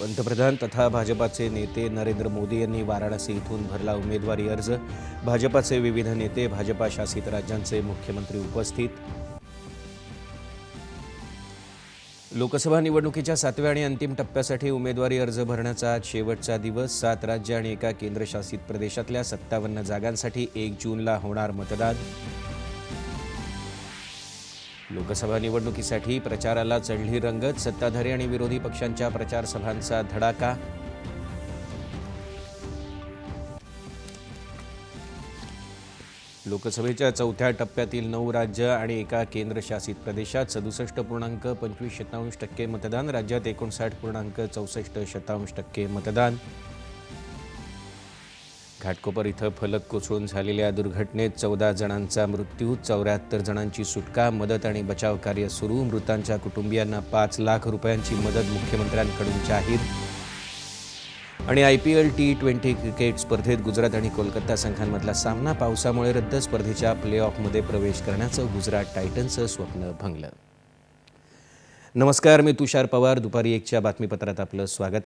पंतप्रधान तथा भाजपाचे नेते नरेंद्र मोदी यांनी वाराणसी इथून भरला उमेदवारी अर्ज. भाजपाचे विविध नेते भाजपा शासित राज्यांचे मुख्यमंत्री उपस्थित. लोकसभा निवडणुकीच्या सातव्या आणि अंतिम टप्प्यासाठी उमेदवारी अर्ज भरण्याचा आज शेवटचा दिवस. सात राज्य आणि एका केंद्रशासित प्रदेशातल्या सत्तावन्न जागांसाठी एक जूनला होणार मतदान. लोकसभा निवडणुकीसाठी प्रचाराला चढली रंगत सत्ताधारी आणि विरोधी पक्षांच्या प्रचारसभांचा धडाका. लोकसभेच्या चौथ्या टप्प्यातील नऊ राज्य आणि एका केंद्रशासित प्रदेशात सदुसष्ट पूर्णांक पंचवीस शतांश टक्के मतदान राज्यात एकोणसाठ पूर्णांक चौसष्ट शतांश टक्के मतदान. घाटकोपर इथं फलक कोसळून झालेल्या दुर्घटनेत चौदा जणांचा मृत्यू चौऱ्याहत्तर जणांची सुटका मदत आणि बचाव कार्य सुरू. मृतांच्या कुटुंबियांना पाच लाख रुपयांची मदत मुख्यमंत्र्यांकडून जाहीर. आणि I P L T twenty cricket स्पर्धेत गुजरात आणि कोलकाता संघांमधला सामना पावसामुळे रद्द स्पर्धेच्या प्ले ऑफमध्ये प्रवेश करण्याचं गुजरात टायटन्सचं स्वप्न भंगलं. नमस्कार मी तुषार पवार. दुपारी एकच्या बातमीपत्रात आपलं स्वागत.